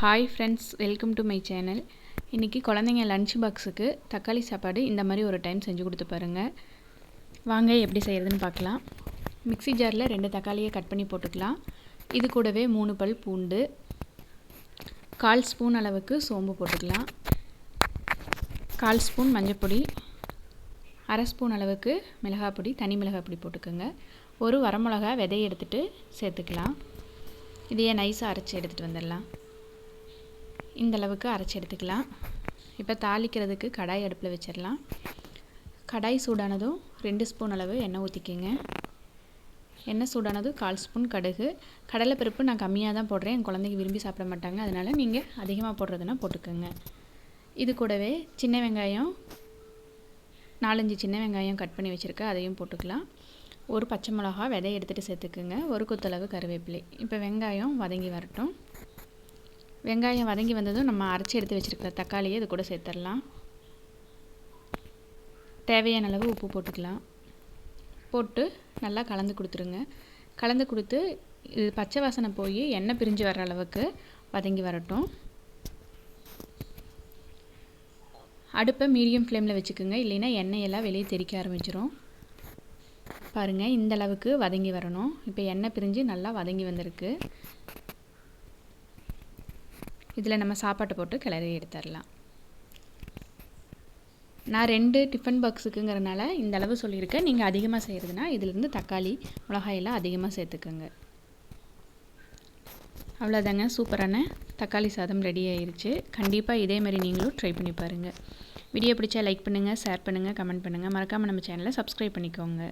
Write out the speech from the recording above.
Hi friends welcome to my channel இன்றைக்கி குழந்தைங்க lunch பாக்ஸுக்கு தக்காளி சாப்பாடு இந்த மாதிரி ஒரு டைம் செஞ்சு கொடுத்து பாருங்கள் வாங்க எப்படி செய்கிறதுன்னு பார்க்கலாம். மிக்ஸி ஜாரில் ரெண்டு தக்காளியை கட் பண்ணி போட்டுக்கலாம். இது கூடவே மூணு பல் பூண்டு கால் ஸ்பூன் அளவுக்கு சோம்பு போட்டுக்கலாம். கால் ஸ்பூன் மஞ்சப்பொடி அரை ஸ்பூன் அளவுக்கு மிளகாய் பொடி தனி மிளகாய் பொடி போட்டுக்கோங்க. ஒரு வரமிளகா விதையை எடுத்துகிட்டு சேர்த்துக்கலாம். இதையே நைஸாக அரைச்சி எடுத்துகிட்டு வந்துடலாம். இந்தளவுக்கு அரைச்சி எடுத்துக்கலாம். இப்போ தாளிக்கிறதுக்கு கடாய் அடுப்பில் வச்சிடலாம். கடாய் சூடானதும் ரெண்டு ஸ்பூன் அளவு எண்ணெய் ஊற்றிக்கிங்க எண்ணெய் சூடானதும் கால் ஸ்பூன் கடுகு. கடலைப்பருப்பு நான் கம்மியாக தான் போடுறேன். என் குழந்தைங்க விரும்பி சாப்பிட மாட்டாங்க. அதனால் நீங்கள் அதிகமாக போடுறதுனா போட்டுக்கோங்க. இது கூடவே சின்ன வெங்காயம் நாலஞ்சு சின்ன வெங்காயம் கட் பண்ணி வச்சுருக்கேன். அதையும் போட்டுக்கலாம். ஒரு பச்சை மிளகா விதையை எடுத்துகிட்டு சேர்த்துக்குங்க. ஒரு கொத்தளவு கருவேப்பிலை. இப்போ வெங்காயம் வதங்கி வரட்டும். வெங்காயம் வதங்கி வந்ததும் நம்ம அரைச்சி எடுத்து வச்சுருக்கிற தக்காளியை இது கூட சேர்த்துடலாம். தேவையான அளவு உப்பு போட்டுக்கலாம். போட்டு நல்லா கலந்து கொடுத்துருங்க. கலந்து கொடுத்து இது பச்சை வாசனை போய் எண்ணெய் பிரிஞ்சு வர்ற அளவுக்கு வதங்கி வரட்டும். அடுப்பை மீடியம் ஃப்ளேமில் வச்சுக்கோங்க. இல்லைன்னா எண்ணெயெல்லாம் வெளியே தெறிக்க ஆரம்பிச்சிரும். பாருங்கள் இந்த அளவுக்கு வதங்கி வரணும். இப்போ எண்ணெய் பிரிஞ்சு நல்லா வதங்கி வந்திருக்கு. இதில் நம்ம சாப்பாட்டை போட்டு கிளறி எடுத்துடலாம். நான் ரெண்டு டிஃபன் பாக்ஸுக்குங்கிறனால இந்த அளவு சொல்லியிருக்கேன். நீங்கள் அதிகமாக செய்கிறதுனா இதிலேருந்து தக்காளி மிளகாயெல்லாம் அதிகமாக சேர்த்துக்கோங்க. அவ்வளோதாங்க சூப்பரான தக்காளி சாதம் ரெடி ஆயிடுச்சு கண்டிப்பாக இதே மாதிரி நீங்களும் ட்ரை பண்ணி பாருங்கள் வீடியோ பிடிச்சா லைக் பண்ணுங்கள் ஷேர் பண்ணுங்கள் கமெண்ட் பண்ணுங்கள் மறக்காமல் நம்ம சேனலை சப்ஸ்கிரைப் பண்ணிக்கோங்க.